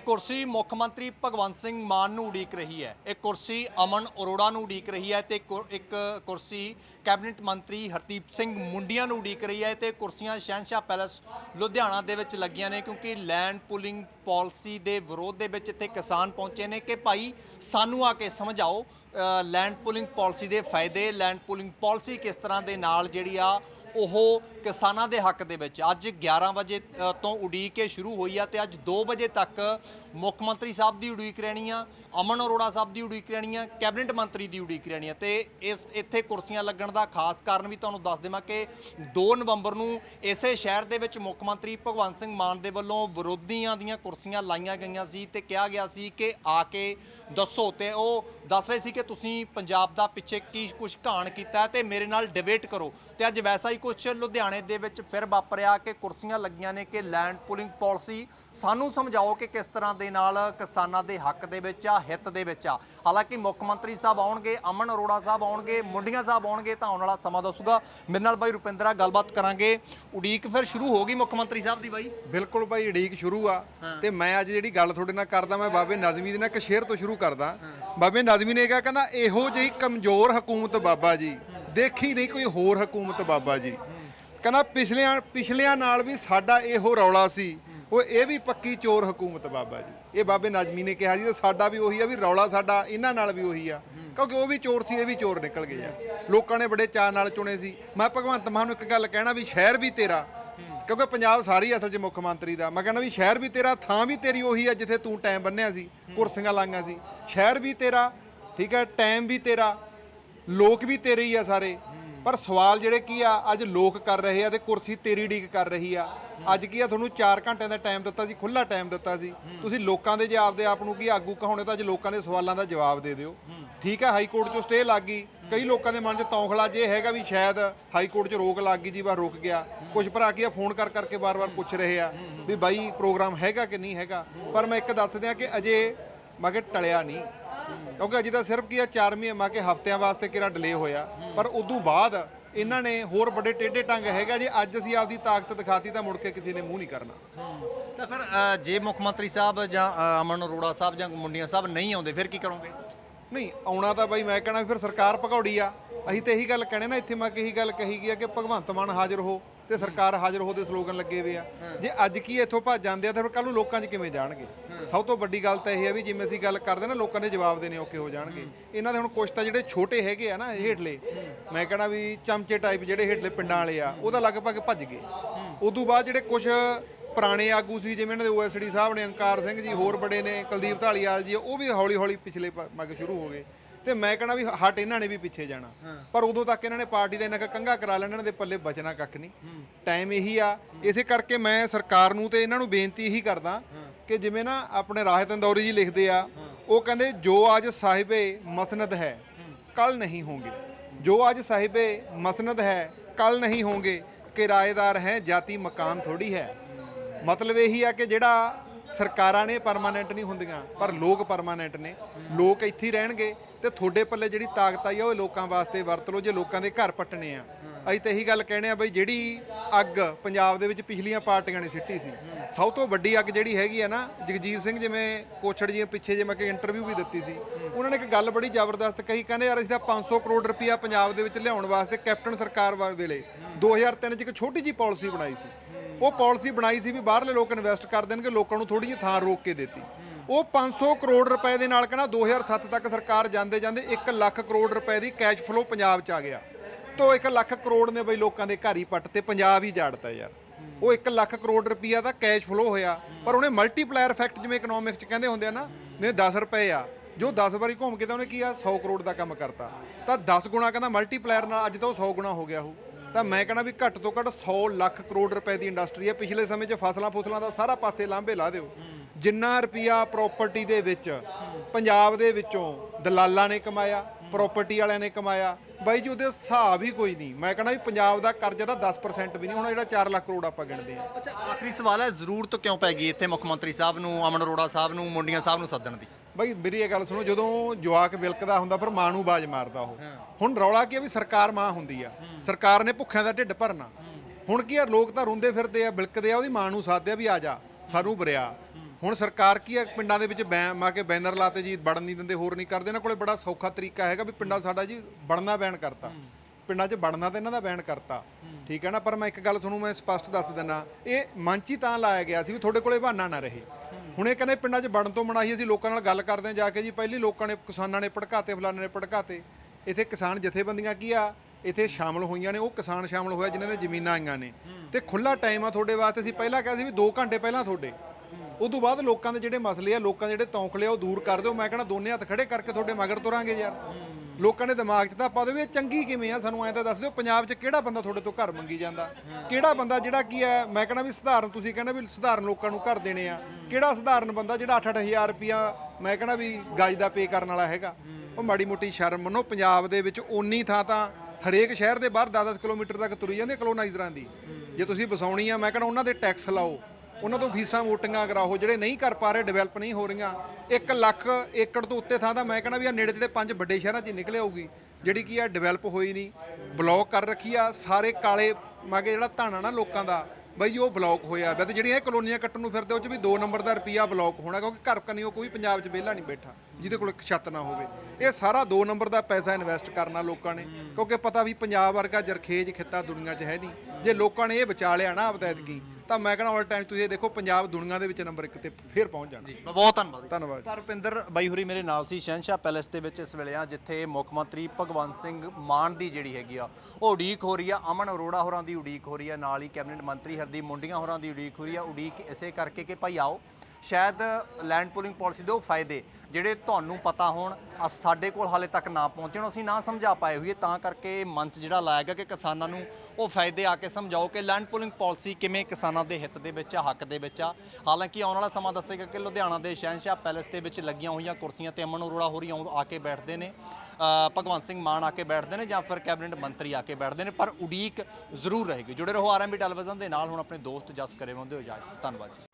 ਇਹ ਕੁਰਸੀ ਮੁੱਖ ਮੰਤਰੀ ਭਗਵੰਤ ਸਿੰਘ ਮਾਨ ਨੂੰ ਉਡੀਕ ਰਹੀ ਹੈ। ਇਹ ਕੁਰਸੀ ਅਮਨ ਅਰੋੜਾ ਨੂੰ ਉਡੀਕ ਰਹੀ ਹੈ ਤੇ ਕੁਰ- ਇੱਕ ਕੁਰਸੀ ਕੈਬਨਿਟ ਮੰਤਰੀ ਹਰਦੀਪ ਸਿੰਘ ਮੁੰਡੀਆਂ ਨੂੰ ਉਡੀਕ ਰਹੀ ਹੈ ਤੇ ਕੁਰਸੀਆਂ ਸ਼ਹਿਨਸ਼ਾਹ ਪੈਲਸ ਲੁਧਿਆਣਾ ਦੇ ਵਿੱਚ ਲੱਗੀਆਂ ਨੇ ਕਿਉਂਕਿ ਲੈਂਡ ਪੁਲਿੰਗ ਪਾਲਿਸੀ ਦੇ ਵਿਰੋਧ ਦੇ ਵਿੱਚ ਇੱਥੇ ਕਿਸਾਨ ਪਹੁੰਚੇ ਨੇ ਕਿ ਭਾਈ ਸਾਨੂੰ ਆ ਕੇ ਸਮਝਾਓ ਲੈਂਡ ਪੁਲਿੰਗ ਪਾਲਿਸੀ ਦੇ ਫਾਇਦੇ, ਲੈਂਡ ਪੁਲਿੰਗ ਪਾਲਿਸੀ ਕਿਸ ਤਰ੍ਹਾਂ ਦੇ ਨਾਲ ਜਿਹੜੀ ਆ ਉਹ ਕਿਸਾਨਾਂ ਦੇ ਹੱਕ ਦੇ ਵਿੱਚ। ਅੱਜ 11 ਵਜੇ ਤੋਂ ਉਡੀਕ ਕੇ ਸ਼ੁਰੂ ਹੋਈ ਆ ਤੇ ਅੱਜ 2 ਵਜੇ ਤੱਕ ਮੁੱਖ ਮੰਤਰੀ ਸਾਹਿਬ ਦੀ ਉਡੀਕ ਰਹਿਣੀ ਆ, ਅਮਨ ਅਰੋੜਾ ਸਾਹਿਬ ਦੀ ਉਡੀਕ ਰਹਿਣੀ ਆ, ਕੈਬਨਿਟ ਮੰਤਰੀ ਦੀ ਉਡੀਕ ਰਹਿਣੀ ਆ। ਤੇ ਇਸ, ਇੱਥੇ ਕੁਰਸੀਆਂ ਲੱਗਣ ਦਾ ਖਾਸ ਕਾਰਨ ਵੀ ਤੁਹਾਨੂੰ ਦੱਸ ਦੇਵਾਂ ਕਿ 2 ਨਵੰਬਰ ਨੂੰ ਇਸੇ ਸ਼ਹਿਰ ਦੇ ਵਿੱਚ ਮੁੱਖ ਮੰਤਰੀ ਭਗਵੰਤ ਸਿੰਘ ਮਾਨ ਦੇ ਵੱਲੋਂ ਵਿਰੋਧੀਆਂ ਦੀਆਂ ਕੁਰਸੀਆਂ ਲਾਈਆਂ ਗਈਆਂ ਸੀ ਤੇ ਕਿਹਾ ਗਿਆ ਸੀ ਕਿ ਆ ਕੇ ਦੱਸੋ ਤੇ ਉਹ ਦੱਸ ਰਹੇ ਸੀ ਕਿ ਤੁਸੀਂ ਪੰਜਾਬ ਦਾ ਪਿੱਛੇ ਕੀ ਕੁਝ ਘਾਣ ਕੀਤਾ ਹੈ ਤੇ ਮੇਰੇ ਨਾਲ ਡਿਬੇਟ ਕਰੋ। ਤੇ ਅੱਜ ਵੈਸਾ ਹੀ ਕੁਝ ਲੁਧਿਆਣੇ ਦੇ ਵਿੱਚ ਫਿਰ ਵਾਪਰਿਆ ਕਿ ਕੁਰਸੀਆਂ ਲੱਗੀਆਂ ਨੇ ਕਿ ਲੈਂਡ ਪੁਲਿੰਗ ਪਾਲਿਸੀ ਸਾਨੂੰ ਸਮਝਾਓ ਕਿ ਕਿਸ ਤਰ੍ਹਾਂ ਦੇ ਨਾਲ ਕਿਸਾਨਾਂ ਦੇ ਹੱਕ ਦੇ ਵਿੱਚ ਆ ਹਿੱਤ ਦੇ ਵਿੱਚ ਆ। ਹਾਲਾਂਕਿ ਮੁੱਖ ਮੰਤਰੀ ਸਾਹਿਬ ਆਉਣਗੇ ਅਮਨ ਅਰੋੜਾ ਸਾਹਿਬ ਆਉਣਗੇ ਮੁੰਡੀਆਂ ਸਾਹਿਬ ਆਉਣਗੇ ਤਾਂ ਆਉਣ ਵਾਲਾ ਸਮਾਂ ਦੱਸੂਗਾ। ਮੇਰੇ ਨਾਲ ਬਾਈ ਰੁਪਿੰਦਰਾ ਗੱਲਬਾਤ ਕਰਾਂਗੇ। ਉਡੀਕ ਫਿਰ ਸ਼ੁਰੂ ਹੋ ਗਈ ਮੁੱਖ ਮੰਤਰੀ ਸਾਹਿਬ ਦੀ ਬਾਈ? ਬਿਲਕੁਲ ਭਾਈ ਉਡੀਕ ਸ਼ੁਰੂ ਆ। ਤੇ ਮੈਂ ਅੱਜ ਜਿਹੜੀ ਗੱਲ ਤੁਹਾਡੇ ਨਾਲ ਕਰਦਾ ਮੈਂ ਬਾਬੇ ਨਜ਼ਮੀ ਦੇ ਨਾਲ ਇੱਕ ਸ਼ੇਰ ਤੋਂ ਸ਼ੁਰੂ ਕਰਦਾ। ਬਾਬੇ ਨਜ਼ਮੀ ਨੇ ਕਿਹਾ ਕਹਿੰਦਾ ਇਹੋ ਜਿਹੀ ਕਮਜ਼ੋਰ ਹਕੂਮਤ ਬਾਬਾ ਜੀ ਦੇਖੀ ਨਹੀਂ ਕੋਈ ਹੋਰ ਹਕੂਮਤ ਬਾਬਾ ਜੀ। ਕਹਿੰਦਾ ਪਿਛਲਿਆਂ ਪਿਛਲਿਆਂ ਨਾਲ ਵੀ ਸਾਡਾ ਇਹੋ ਰੌਲਾ ਸੀ। ਉਹ ਇਹ ਵੀ ਪੱਕੀ ਚੋਰ ਹਕੂਮਤ ਬਾਬਾ ਜੀ। ਇਹ ਬਾਬੇ ਨਜ਼ਮੀ ਨੇ ਕਿਹਾ ਜੀ ਤੇ ਸਾਡਾ ਵੀ ਉਹੀ ਆ ਵੀ ਰੌਲਾ ਸਾਡਾ ਇਹਨਾਂ ਨਾਲ ਵੀ ਉਹੀ ਆ। ਕਿਉਂਕਿ ਉਹ ਵੀ ਚੋਰ ਸੀ, ਇਹ ਵੀ ਚੋਰ ਨਿਕਲ ਗਏ ਆ। ਲੋਕਾਂ ਨੇ ਬੜੇ ਚਾਅ ਨਾਲ ਚੁਣੇ ਸੀ। ਮੈਂ ਭਗਵੰਤ ਮਾਨ ਨੂੰ ਇੱਕ ਗੱਲ ਕਹਿਣਾ ਵੀ ਸ਼ਹਿਰ ਵੀ ਤੇਰਾ। ਕਿਉਂਕਿ ਪੰਜਾਬ ਸਾਰੀ ਅਸਲ 'ਚ ਮੁੱਖ ਮੰਤਰੀ ਦਾ। ਮੈਂ ਕਹਿੰਦਾ ਵੀ ਸ਼ਹਿਰ ਵੀ ਤੇਰਾ, ਥਾਂ ਵੀ ਤੇਰੀ ਉਹੀ ਆ ਜਿੱਥੇ ਤੂੰ ਟਾਈਮ ਬੰਨਿਆ ਸੀ, ਕੁਰਸੀਆਂ ਲਾਈਆਂ ਸੀ। ਸ਼ਹਿਰ ਵੀ ਤੇਰਾ, ਠੀਕ ਹੈ ਟਾਈਮ ਵੀ ਤੇਰਾ। ਲੋਕ ਵੀ ਤੇਰੇ ਹੀ ਆ ਸਾਰੇ। ਪਰ ਸਵਾਲ ਜਿਹੜੇ ਕੀ ਆ, ਅੱਜ ਲੋਕ ਕਰ ਰਹੇ ਆ ਤੇ ਕੁਰਸੀ ਤੇਰੀ ਡੀਕ ਕਰ ਰਹੀ ਆ। ਅੱਜ ਕੀ ਆ, ਤੁਹਾਨੂੰ 4 ਘੰਟਿਆਂ ਦਾ ਟਾਈਮ ਦਿੱਤਾ ਸੀ ਖੁੱਲਾ ਟਾਈਮ ਦਿੱਤਾ ਸੀ। ਤੁਸੀਂ ਲੋਕਾਂ ਦੇ ਜੇ ਆਪਦੇ ਆਪ ਨੂੰ ਕੀ ਆਗੂ ਕਹਾਉਣੇ, ਤਾਂ ਅੱਜ ਲੋਕਾਂ ਦੇ ਸਵਾਲਾਂ ਦਾ ਜਵਾਬ ਦੇ ਦਿਓ। ਠੀਕ ਹੈ ਹਾਈ ਕੋਰਟ 'ਚੋਂ ਸਟੇ ਲੱਗ ਗਈ। ਕਈ ਲੋਕਾਂ ਦੇ ਮਨ 'ਚ ਤੌਖਲਾ ਜੇ ਹੈਗਾ ਵੀ ਸ਼ਾਇਦ ਹਾਈ ਕੋਰਟ 'ਚ ਰੋਕ ਲੱਗ ਗਈ ਜੀ ਵਾ ਰੁਕ ਗਿਆ। ਕੁਝ ਭਰਾ ਕੀ ਆ, ਫੋਨ ਕਰ ਕਰਕੇ ਵਾਰ ਵਾਰ ਪੁੱਛ ਰਹੇ ਆ ਵੀ ਬਾਈ ਪ੍ਰੋਗਰਾਮ ਹੈਗਾ ਕਿ ਨਹੀਂ ਹੈਗਾ? ਪਰ ਮੈਂ ਇੱਕ ਦੱਸ ਦਿਆਂ ਕਿ ਅਜੇ ਮੈਂ ਕਿ ਟਲਿਆ ਨਹੀਂ। ਕਿਉਂਕਿ ਅਜੇ ਤਾਂ ਸਿਰਫ ਕੀ ਆ 4 ਮਹੀਨੇ ਮਾ ਕੇ ਹਫ਼ਤਿਆਂ ਵਾਸਤੇ ਕਿਹੜਾ ਡਿਲੇ ਹੋਇਆ। ਪਰ ਉਦੋਂ ਬਾਅਦ ਇਹਨਾਂ ਨੇ ਹੋਰ ਵੱਡੇ ਟੇਢੇ ਟੰਗ ਹੈਗਾ ਜੇ ਅੱਜ ਅਸੀਂ ਆਪਦੀ ਤਾਕਤ ਦਿਖਾਤੀ ਤਾਂ ਮੁੜ ਕੇ ਕਿਸੇ ਨੇ ਮੂੰਹ ਨਹੀਂ ਕਰਨਾ। ਤਾਂ ਫਿਰ ਅ, ਜੇ ਮੁੱਖ ਮੰਤਰੀ ਸਾਹਿਬ ਜਾਂ ਅ, ਅਮਨ ਅਰੋੜਾ ਸਾਹਿਬ ਜਾਂ ਮੁੰਡੀਆਂ ਸਾਹਿਬ ਨਹੀਂ ਆਉਂਦੇ ਫਿਰ ਕੀ ਕਰੋਗੇ? ਨਹੀਂ ਆਉਣਾ ਤਾਂ ਬਾਈ ਮੈਂ ਕਹਿਣਾ ਵੀ ਫਿਰ ਸਰਕਾਰ ਭਗੌੜੀ ਆ। ਅਸੀਂ ਤੇ ਇਹੀ ਗੱਲ ਕਹਿਣੇ ਨਾ ਇੱਥੇ ਮੈਂ ਕਿ ਇਹੀ ਗੱਲ ਕਹੀ ਗਈ ਆ ਕਿ ਭਗਵੰਤ ਮਾਨ ਹਾਜ਼ਰ ਹੋ। ਤੇ ਸਰਕਾਰ ਹਾਜ਼ਰ ਹੋ ਦੇ ਸਲੋਗਨ ਲੱਗੇ ਹੋਏ ਆ। ਜੇ ਅੱਜ ਕੀ ਇੱਥੋਂ ਭੱਜ ਜਾਂਦੇ ਆ ਤਾਂ ਫਿਰ ਕੱਲ ਨੂੰ ਲੋਕਾਂ 'ਚ ਕਿਵੇਂ ਜਾਣਗੇ? ਸਭ ਤੋਂ ਵੱਡੀ ਗੱਲ ਤਾਂ ਇਹ ਹੈ ਵੀ ਜਿਵੇਂ ਅਸੀਂ ਗੱਲ ਕਰਦੇ ਨਾ ਲੋਕਾਂ ਦੇ ਜਵਾਬ ਦੇਣੇ ਔਖੇ ਹੋ ਜਾਣਗੇ। ਇਹਨਾਂ ਦੇ ਹੁਣ ਕੁਛ ਤਾਂ ਜਿਹੜੇ ਛੋਟੇ ਹੈਗੇ ਆ ਨਾ ਇਹ ਹੇਠਲੇ। ਮੈਂ ਕਹਿਣਾ ਵੀ ਚਮਚੇ ਟਾਈਪ ਜਿਹੜੇ ਹੇਠਲੇ ਪਿੰਡਾਂ ਵਾਲੇ ਆ ਉਹਦਾ ਲਗਭਗ ਭੱਜ ਗਏ। ਉਦੋਂ ਬਾਅਦ ਜਿਹੜੇ ਕੁਝ ਪੁਰਾਣੇ ਆਗੂ ਸੀ ਜਿਵੇਂ ਇਹਨਾਂ ਦੇ ਓਐਸਡੀ ਸਾਹਿਬ ਨੇ ਅੰਕਾਰ ਸਿੰਘ ਜੀ ਹੋਰ ਬੜੇ ਨੇ ਕੁਲਦੀਪ ਢਾਲੀਵਾਲ ਜੀ ਉਹ ਵੀ ਹੌਲੀ ਹੌਲੀ ਪਿਛਲੇ ਮਗ ਸ਼ੁਰੂ ਹੋ ਗਏ। ਤੇ ਮੈਂ ਕਹਣਾ ਵੀ ਹਟ ਇਹਨਾਂ ਨੇ ਵੀ ਪਿੱਛੇ ਜਾਣਾ। ਪਰ ਉਦੋਂ ਤੱਕ ਇਹਨਾਂ ਨੇ ਪਾਰਟੀ ਦਾ ਇਹਨਾਂ ਕ ਕੰਗਾ ਕਰਾ ਲੈਣਾ ਇਹਨਾਂ ਦੇ ਪੱਲੇ ਬਚਣਾ ਕੱਖ ਨਹੀਂ। ਟਾਈਮ ਇਹੀ ਆ। ਇਸੇ ਕਰਕੇ ਮੈਂ ਸਰਕਾਰ ਨੂੰ ਤੇ ਇਹਨਾਂ ਨੂੰ ਬੇਨਤੀ ਇਹੀ ਕਰਦਾ ਕਿ ਜਿਵੇਂ ਨਾ ਆਪਣੇ ਰਾਹਤ ਅੰਦੌਰੀ ਜੀ ਲਿਖਦੇ ਆ ਉਹ ਕਹਿੰਦੇ ਜੋ ਅੱਜ ਸਾਹਿਬੇ ਮਸਨਦ ਹੈ ਕੱਲ ਨਹੀਂ ਹੋਣਗੇ। ਜੋ ਅੱਜ ਸਾਹਿਬੇ ਮਸਨਦ ਹੈ ਕੱਲ ਨਹੀਂ ਹੋਣਗੇ। ਕਿਰਾਏਦਾਰ ਹੈ ਜਾਤੀ ਮਕਾਨ ਥੋੜੀ ਹੈ। ਮਤਲਬ ਇਹੀ ਆ ਕਿ ਜਿਹੜਾ ਸਰਕਾਰਾਂ ਨੇ ਪਰਮਾਨੈਂਟ ਨਹੀਂ ਹੁੰਦੀਆਂ, ਪਰ ਲੋਕ ਪਰਮਾਨੈਂਟ ਨੇ। ਲੋਕ ਇੱਥੇ ਹੀ ਰਹਿਣਗੇ ਤੇ ਤੁਹਾਡੇ ਪੱਲੇ ਜਿਹੜੀ ਤਾਕਤ ਆਈ ਆ, ਉਹ ਲੋਕਾਂ ਵਾਸਤੇ ਵਰਤ ਲਓ, ਜੇ ਲੋਕਾਂ ਦੇ ਘਰ ਪੱਟਣੇ ਆ। ਅਸੀਂ ਤਾਂ ਇਹੀ ਗੱਲ ਕਹਿਣੇ ਆ ਬਈ ਜਿਹੜੀ ਅੱਗ ਪੰਜਾਬ ਦੇ ਵਿੱਚ ਪਿਛਲੀਆਂ ਪਾਰਟੀਆਂ ਨੇ ਸਿੱਟੀ ਸੀ। ਸਭ ਤੋਂ ਵੱਡੀ ਅੱਗ ਜਿਹੜੀ ਹੈਗੀ ਆ ਨਾ, ਜਗਜੀਤ ਸਿੰਘ ਜਿਵੇਂ ਕੋਛੜ ਜੀ ਪਿੱਛੇ ਜੇ ਮੈਂ ਕਿ ਇੰਟਰਵਿਊ ਵੀ ਦਿੱਤੀ ਸੀ, ਉਹਨਾਂ ਨੇ ਇੱਕ ਗੱਲ ਬੜੀ ਜ਼ਬਰਦਸਤ ਕਹੀ, ਕਹਿੰਦੇ ਯਾਰ ਅਸੀਂ ਤਾਂ 500 ਕਰੋੜ ਰੁਪਇਆ ਪੰਜਾਬ ਦੇ ਵਿੱਚ ਲਿਆਉਣ ਵਾਸਤੇ ਕੈਪਟਨ ਸਰਕਾਰ ਵਾ- ਵੇਲੇ 2003 ਚ ਇੱਕ ਛੋਟੀ ਜੀ ਪਾਲਿਸੀ ਬਣਾਈ ਸੀ। ਉਹ ਪਾਲਿਸੀ ਬਣਾਈ ਸੀ ਵੀ ਬਾਹਰਲੇ ਲੋਕ ਇਨਵੈਸਟ ਕਰ ਦੇਣਗੇ, ਲੋਕਾਂ ਨੂੰ ਥੋੜੀ ਜਿਹੀ ਥਾਂ ਰੋਕ ਕੇ ਦਿੱਤੀ। ਉਹ 500 ਕਰੋੜ ਰੁਪਏ ਦੇ ਨਾਲ ਕਹਿੰਦਾ 2007 ਤੱਕ ਸਰਕਾਰ ਜਾਂਦੇ ਜਾਂਦੇ 1 ਲੱਖ ਕਰੋੜ ਰੁਪਏ ਦੀ ਕੈਸ਼ ਫਲੋ ਪੰਜਾਬ 'ਚ ਆ ਗਿਆ। ਤੋਂ 1 ਲੱਖ ਕਰੋੜ ਨੇ ਬਈ ਲੋਕਾਂ ਦੇ ਘਰ ਹੀ ਪੱਟ ਤੇ ਪੰਜਾਬ ਹੀ ਜਾੜਤਾ ਯਾਰ। ਉਹ 1 ਲੱਖ ਕਰੋੜ ਰੁਪਈਆ ਦਾ ਕੈਸ਼ ਫਲੋ ਹੋਇਆ, ਪਰ ਉਹਨੇ ਮਲਟੀਪਲਾਇਰ ਇਫੈਕਟ ਜਿਵੇਂ ਇਕਨੋਮਿਕਸ 'ਚ ਕਹਿੰਦੇ ਹੁੰਦੇ ਆ ਨਾ ਜਿਵੇਂ 10 ਰੁਪਏ ਆ, ਜੋ 10 ਵਾਰੀ ਘੁੰਮ ਕੇ ਤਾਂ ਉਹਨੇ ਕੀ ਆ 100 ਕਰੋੜ ਦਾ ਕੰਮ ਕਰਤਾ। ਤਾਂ 10 ਗੁਣਾ ਕਹਿੰਦਾ ਮਲਟੀਪਲਾਇਰ ਨਾਲ ਅੱਜ ਤਾਂ ਉਹ 100 ਗੁਣਾ ਹੋ ਗਿਆ ਉਹ। ਤਾਂ ਮੈਂ ਕਹਿੰਦਾ ਵੀ ਘੱਟ ਤੋਂ ਘੱਟ 100 ਲੱਖ ਕਰੋੜ ਰੁਪਏ ਦੀ ਇੰਡਸਟਰੀ ਹੈ ਪਿਛਲੇ ਸਮੇਂ 'ਚ ਫਸਲਾਂ ਫੁਸਲਾਂ ਦਾ ਸਾਰਾ ਪਾਸੇ ਲਾਂਭੇ ਲਾ ਦਿਓ। ਜਿੰਨਾ ਰੁਪਿਆ ਪ੍ਰਾਪਰਟੀ ਦੇ ਵਿੱਚ, ਪੰਜਾਬ ਦੇ ਵਿੱਚੋਂ ਦਲਾਲਾਂ ਨੇ ਕਮਾਇਆ ਪ੍ਰਾਪਰਟੀ ਵਾਲਿਆਂ ਨੇ ਕਮਾਇਆ। ਬਾਈ ਜੀ ਉਹਦੇ ਹਿਸਾਬ ਹੀ ਕੋਈ ਨਹੀਂ। ਮੈਂ ਕਹਿੰਦਾ ਵੀ ਪੰਜਾਬ ਦਾ ਕਰਜ਼ਾ ਤਾਂ 10% ਵੀ ਨਹੀਂ ਹੁਣ ਜਿਹੜਾ 4 ਲੱਖ ਕਰੋੜ ਆਪਾਂ ਗਿਣਦੇ ਆ ਅੱਛਾ ਆਖਰੀ ਸਵਾਲ ਹੈ ਜ਼ਰੂਰਤ ਕਿਉਂ ਪੈ ਗਈ ਇੱਥੇ ਮੁੱਖ ਮੰਤਰੀ ਸਾਹਿਬ ਨੂੰ ਅਮਨ ਅਰੋੜਾ ਸਾਹਿਬ ਨੂੰ ਮੁੰਡੀਆਂ ਸਾਹਿਬ ਨੂੰ ਸੱਦਣ ਦੀ? ਬਾਈ ਮੇਰੀ ਇਹ ਗੱਲ ਸੁਣੋ ਜਦੋਂ ਜਵਾਕ ਬਿਲਕਦਾ ਹੁੰਦਾ ਫਿਰ ਮਾਂ ਨੂੰ ਬਾਜ ਮਾਰਦਾ ਉਹ। ਹੁਣ ਰੌਲਾ ਕੀ ਆ ਵੀ ਸਰਕਾਰ ਮਾਂ ਹੁੰਦੀ ਆ। ਸਰਕਾਰ ਨੇ ਭੁੱਖਿਆਂ ਦਾ ਢਿੱਡ ਭਰਨਾ। ਹੁਣ ਕੀ ਆ ਲੋਕ ਤਾਂ ਰੋਂਦੇ ਫਿਰਦੇ ਆ ਬਿਲਕਦੇ ਆ ਉਹਦੀ ਮਾਂ ਨੂੰ ਸਾਧਦੇ ਆ ਵੀ ਆ ਜਾ ਸਾਨੂੰ ਬਰਿਆ। ਹੁਣ ਸਰਕਾਰ ਕੀ ਹੈ, ਪਿੰਡਾਂ ਦੇ ਵਿੱਚ ਬੈਨ ਮਾ ਕੇ ਬੈਨਰ ਲਾਤੇ ਜੀ, ਵੜਨ ਨਹੀਂ ਦਿੰਦੇ, ਹੋਰ ਨਹੀਂ ਕਰਦੇ, ਇਹਨਾਂ ਕੋਲੇ ਬੜਾ ਸੌਖਾ ਤਰੀਕਾ ਹੈਗਾ ਵੀ ਪਿੰਡਾਂ ਸਾਡਾ ਜੀ ਵੜਨਾ ਬੈਨ ਕਰਤਾ। ਪਿੰਡਾਂ 'ਚ ਵੜਨਾ ਤਾਂ ਇਹਨਾਂ ਦਾ ਬੈਨ ਕਰਤਾ। ਠੀਕ ਹੈ ਨਾ? ਪਰ ਮੈਂ ਇੱਕ ਗੱਲ ਤੁਹਾਨੂੰ ਮੈਂ ਸਪਸ਼ਟ ਦੱਸ ਦਿੰਦਾ। ਇਹ ਮੰਚ ਹੀ ਤਾਂ ਲਾਇਆ ਗਿਆ ਸੀ ਵੀ ਤੁਹਾਡੇ ਕੋਲੇ ਬਹਾਨਾ ਨਾ ਰਹੇ। ਹੁਣ ਇਹ ਕਹਿੰਦੇ ਪਿੰਡਾਂ 'ਚ ਵੜਨ ਤੋਂ ਮਨਾਹੀ ਅਸੀਂ ਲੋਕਾਂ ਨਾਲ ਗੱਲ ਕਰਦੇ ਹਾਂ ਜਾ ਕੇ ਜੀ, ਪਹਿਲੀ ਲੋਕਾਂ ਨੇ ਕਿਸਾਨਾਂ ਨੇ ਭੜਕਾਤੇ, ਫਲਾਣੇ ਨੇ ਭੜਕਾਤੇ। ਇੱਥੇ ਕਿਸਾਨ ਜਥੇਬੰਦੀਆਂ ਕੀ ਆ? ਇੱਥੇ ਸ਼ਾਮਲ ਹੋਈਆਂ ਨੇ, ਉਹ ਕਿਸਾਨ ਸ਼ਾਮਲ ਹੋਇਆ ਜਿਨ੍ਹਾਂ ਦੇ ਜ਼ਮੀਨਾਂ ਆਈਆਂ ਨੇ। ਤੇ ਖੁੱਲਾ ਟਾਈਮ ਆ ਤੁਹਾਡੇ ਵਾਸਤੇ। ਅਸੀਂ ਪਹਿਲਾਂ ਕਿਹਾ ਸੀ ਵੀ 2 ਘੰਟੇ ਪਹਿਲਾਂ ਤੁਹਾਡੇ। ਉਦੋਂ ਬਾਅਦ ਲੋਕਾਂ ਦੇ ਜਿਹੜੇ ਮਸਲੇ ਆ, ਲੋਕਾਂ ਦੇ ਜਿਹੜੇ ਤੌਂਕਲੇ ਆ, ਉਹ ਦੂਰ ਕਰ ਦਿਓ। ਮੈਂ ਕਹਿੰਦਾ ਦੋਨੇ ਹੱਥ ਖੜੇ ਕਰਕੇ ਤੁਹਾਡੇ ਮਗਰ ਤੁਰਾਂਗੇ ਯਾਰ। ਲੋਕਾਂ ਦੇ ਦਿਮਾਗ 'ਚ ਤਾਂ ਪਾ ਦਿਓ ਵੀ ਇਹ ਚੰਗੀ ਕਿਵੇਂ ਆ, ਸਾਨੂੰ ਐਂ ਤਾਂ ਦੱਸ ਦਿਓ, ਪੰਜਾਬ 'ਚ ਕਿਹੜਾ ਬੰਦਾ ਤੁਹਾਡੇ ਤੋਂ ਘਰ ਮੰਗੀ ਜਾਂਦਾ? ਕਿਹੜਾ ਬੰਦਾ ਜਿਹੜਾ ਕੀ ਹੈ, ਮੈਂ ਕਹਿੰਦਾ ਵੀ ਸਧਾਰਨ, ਤੁਸੀਂ ਕਹਿੰਦਾ ਵੀ ਸਧਾਰਨ ਲੋਕਾਂ ਨੂੰ ਘਰ ਦੇਣੇ ਆ। ਕਿਹੜਾ ਸਧਾਰਨ ਬੰਦਾ ਜਿਹੜਾ 8-8000 ਰੁਪਿਆ ਮੈਂ ਕਹਿੰਦਾ ਵੀ ਗਾਜ ਦਾ ਪੇ ਕਰਨ ਵਾਲਾ ਹੈਗਾ? ਉਹ ਮਾੜੀ ਮੋਟੀ ਸ਼ਰਮ ਮੰਨੋ, ਪੰਜਾਬ ਦੇ ਵਿੱਚ ਓਨੀ ਥਾਂ ਤਾਂ ਹਰੇਕ ਸ਼ਹਿਰ ਦੇ ਬਾਹਰ 10-10 ਕਿਲੋਮੀਟਰ ਤੱਕ ਤੁਰੀ ਜਾਂਦੇ ਕਲੋਨਾਈਜ਼ਰਾਂ ਦੀ। ਜੇ ਤੁਸੀਂ ਵਸਾਉਣੀ ਆ, ਮੈਂ ਕਹਿੰਦਾ ਉਹਨਾਂ ਦੇ ਟੈਕਸ ਲਾਓ। ਉਹਨਾਂ ਤੋਂ ਫੀਸਾਂ ਵੋਟਿੰਗਾਂ ਕਰਾਓ, ਜਿਹੜੇ ਨਹੀਂ ਕਰ ਪਾ ਰਹੇ ਡਿਵੈਲਪ ਨਹੀਂ ਹੋ ਰਹੀਆਂ। 1 ਲੱਖ ਏਕੜ ਤੋਂ ਉੱਤੇ ਥਾਂ ਦਾ ਮੈਂ ਕਹਿੰਦਾ ਵੀ ਆ ਨੇੜੇ ਤੇੜੇ ਪੰਜ ਵੱਡੇ ਸ਼ਹਿਰਾਂ 'ਚ ਹੀ ਨਿਕਲ ਆਊਗੀ, ਜਿਹੜੀ ਕੀ ਆ ਡਿਵੈਲਪ ਹੋਈ ਨਹੀਂ। ਬਲੌਕ ਕਰ ਰੱਖੀ ਆ, ਸਾਰੇ ਕਾਲੇ ਮਾਗੇ ਜਿਹੜਾ ਧਾਣਾ ਨਾ ਲੋਕਾਂ ਦਾ, ਬਈ ਉਹ ਬਲੌਕ ਹੋਇਆ ਵੈ ਤੇ ਜਿਹੜੀਆਂ ਇਹ ਕਲੋਨੀਆਂ ਕੱਟਣ ਨੂੰ ਫਿਰਦੇ ਉਹ 'ਚ ਵੀ 2 ਨੰਬਰ ਦਾ ਰੁਪਿਆ ਬਲੌਕ ਹੋਣਾ, ਕਿਉਂਕਿ ਘਰ ਕੰਨਿਓ ਕੋਈ ਪੰਜਾਬ 'ਚ ਵਿਹਲਾ ਨਹੀਂ ਬੈਠਾ, ਜਿਹਦੇ ਕੋਲ ਇੱਕ ਛੱਤ ਨਾ ਹੋਵੇ। ਇਹ ਸਾਰਾ 2 ਨੰਬਰ ਦਾ ਪੈਸਾ ਇਨਵੈਸਟ ਕਰਨਾ ਲੋਕਾਂ ਨੇ, ਕਿਉਂਕਿ ਪਤਾ ਵੀ ਪੰਜਾਬ ਵਰਗਾ ਜਰਖੇਜ ਖਿੱਤਾ ਦੁਨੀਆ 'ਚ ਹੈ ਨਹੀਂ। ਜੇ ਲੋਕਾਂ ਨੇ ਇਹ ਬਚਾ ਲਿਆ ਨਾ ਆਪਦੈਦਗੀ ਤਾਂ ਮੈਂ ਕਹਿੰਦਾ ਆਲ ਟਾਈਮ ਤੁਸੀਂ ਇਹ ਦੇਖੋ ਪੰਜਾਬ ਦੁਨੀਆ ਦੇ ਵਿੱਚ ਨੰਬਰ 1 ਤੇ ਫੇਰ ਪਹੁੰਚ ਜਾਣਾ। ਬਹੁਤ ਧੰਨਵਾਦ ਧੰਨਵਾਦ ਤਾਂ ਰੁਪਿੰਦਰ ਬਾਈ ਹੋਰੀ ਮੇਰੇ ਨਾਲ ਸੀ ਸ਼ਹਿਨਸ਼ਾਹ ਪੈਲੇਸ ਦੇ ਵਿੱਚ ਇਸ ਵੇਲੇ ਆ ਜਿੱਥੇ ਮੁੱਖ ਮੰਤਰੀ ਭਗਵੰਤ ਸਿੰਘ ਮਾਨ ਦੀ ਜਿਹੜੀ ਹੈਗੀ ਆ ਉਹ ਉਡੀਕ ਹੋ ਰਹੀ ਆ। ਅਮਨ ਅਰੋੜਾ ਹੋਰਾਂ ਦੀ ਉਡੀਕ ਹੋ ਰਹੀ ਆ ਨਾਲ ਹੀ ਕੈਬਨਿਟ ਮੰਤਰੀ ਹਰਦੀਪ ਮੁੰਡੀਆਂ ਹੋਰਾਂ ਦੀ ਉਡੀਕ ਹੋ ਰਹੀ ਆ। ਉਡੀਕ ਇਸੇ ਕਰਕੇ ਕਿ ਭਾਈ ਆਓ ਸ਼ਾਇਦ ਲੈਂਡ ਪੂਲਿੰਗ ਪਾਲਿਸੀ ਦੇ ਉਹ ਫਾਇਦੇ ਜਿਹੜੇ ਤੁਹਾਨੂੰ ਪਤਾ ਹੋਣ ਅ ਸਾਡੇ ਕੋਲ ਹਾਲੇ ਤੱਕ ਨਾ ਪਹੁੰਚਣ, ਅਸੀਂ ਨਾ ਸਮਝਾ ਪਾਏ ਹੋਈਏ, ਤਾਂ ਕਰਕੇ ਮੰਚ ਜਿਹੜਾ ਲਾਇਆ ਗਿਆ ਕਿ ਕਿਸਾਨਾਂ ਨੂੰ ਉਹ ਫਾਇਦੇ ਆ ਕੇ ਸਮਝਾਓ ਕਿ ਲੈਂਡ ਪੂਲਿੰਗ ਪਾਲਿਸੀ ਕਿਵੇਂ ਕਿਸਾਨਾਂ ਦੇ ਹਿੱਤ ਦੇ ਵਿੱਚ ਆ, ਹੱਕ ਦੇ ਵਿੱਚ ਆ। ਹਾਲਾਂਕਿ ਆਉਣ ਵਾਲਾ ਸਮਾਂ ਦੱਸੇਗਾ ਕਿ ਲੁਧਿਆਣਾ ਦੇ ਸ਼ਹਿਨਸ਼ਾਹ ਪੈਲੇਸ ਦੇ ਵਿੱਚ ਲੱਗੀਆਂ ਹੋਈਆਂ ਕੁਰਸੀਆਂ ਤੇ ਅਮਨ ਅਰੋੜਾ ਹੋਰੀ ਆਉਂ- ਆ ਕੇ ਬੈਠਦੇ ਨੇ। ਭਗਵੰਤ ਸਿੰਘ ਮਾਨ ਆ ਕੇ ਬੈਠਦੇ ਨੇ ਜਾਂ ਫਿਰ ਕੈਬਨਿਟ ਮੰਤਰੀ ਆ ਕੇ ਬੈਠਦੇ ਨੇ, ਪਰ ਉਡੀਕ ਜ਼ਰੂਰ ਰਹੇਗੀ। ਜੁੜੇ ਰਹੋ ਆਰਐਮਬੀ ਟੈਲੀਵਿਜ਼ਨ ਦੇ ਨਾਲ, ਹੁਣ ਆਪਣੇ ਦੋਸਤ ਜਸ ਕਰੇ ਹੁੰਦੇ ਹੋ ਜਾ ਧੰਨਵਾਦ ਜੀ।